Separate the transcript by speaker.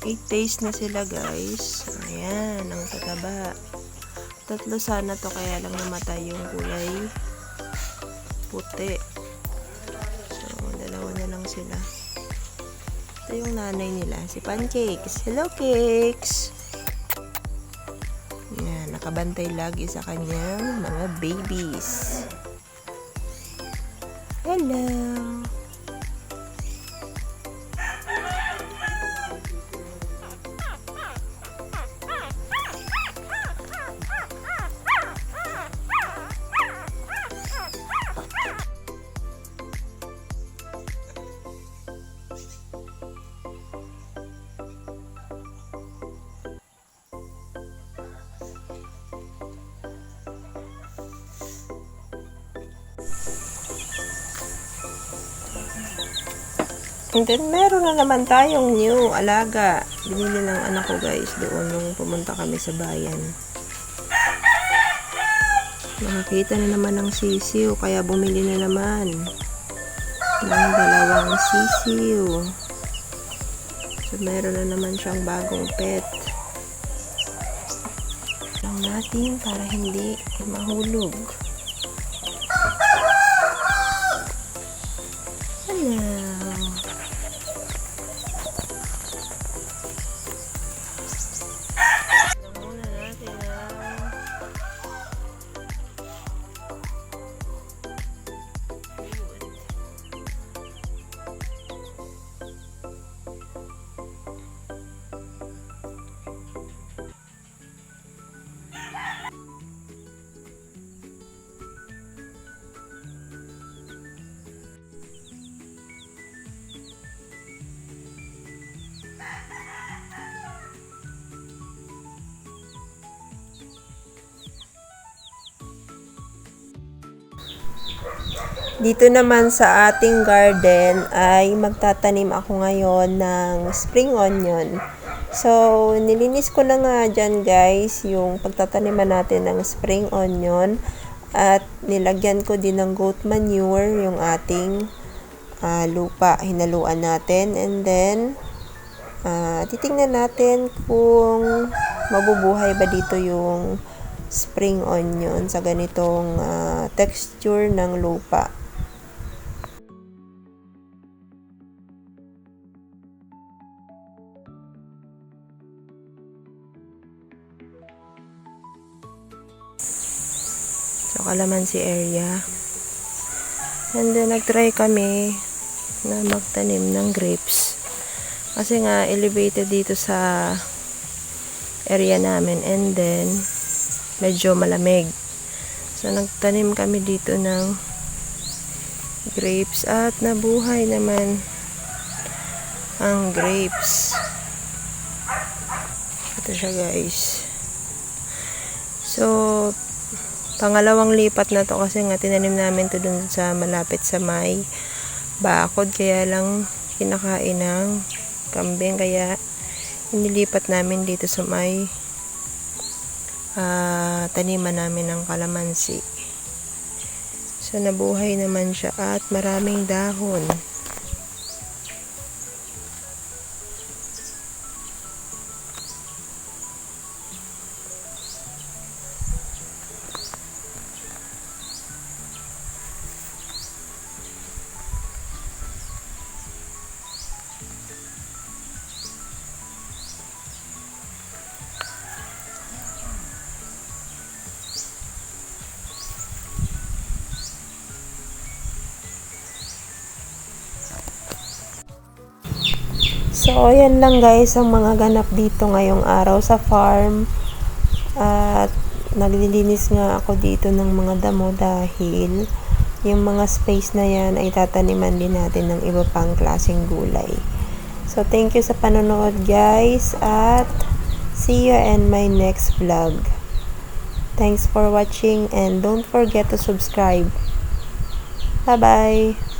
Speaker 1: 8 days na sila guys. Ayan, ang tataba. Tatlo sana to kaya lang namatay yung kulay puti. So, dalawa na lang sila. Ito yung nanay nila, si Pancakes. Hello, Cakes! Yan, nakabantay lagi sa kanyang mga babies. Hello! And then, meron na naman tayong new alaga. Binili ng anak ko guys doon nung pumunta kami sa bayan. Nakakita na naman ng sisiw, kaya bumili na naman ng dalawang sisiw. So, meron na naman siyang bagong pet. Lang natin para hindi mahulog. Dito naman sa ating garden ay magtatanim ako ngayon ng spring onion. So, nilinis ko na nga dyan guys yung pagtataniman natin ng spring onion at nilagyan ko din ng goat manure yung ating ah, lupa. Hinaluan natin and then ah, titingnan natin kung mabubuhay ba dito yung spring onion sa ganitong ah, texture ng lupa. So, kalamansi area. And then, nag-try kami na magtanim ng grapes. Kasi nga, elevated dito sa area namin. And then, medyo malamig. So, nagtanim kami dito ng grapes. At nabuhay naman ang grapes. Ito siya guys. So, pangalawang lipat na to kasi nga tinanim namin to dun sa malapit sa may bakod kaya lang kinakain ng kambing kaya inilipat namin dito sa may ah, taniman namin ng kalamansi. So nabuhay naman siya at maraming dahon So, ayan lang guys ang mga ganap dito ngayong araw sa farm. At naglilinis nga ako dito ng mga damo dahil yung mga space na yan ay tataniman din natin ng iba pang klaseng gulay. So, thank you sa panonood guys at see you in my next vlog. Thanks for watching and don't forget to subscribe. Bye-bye!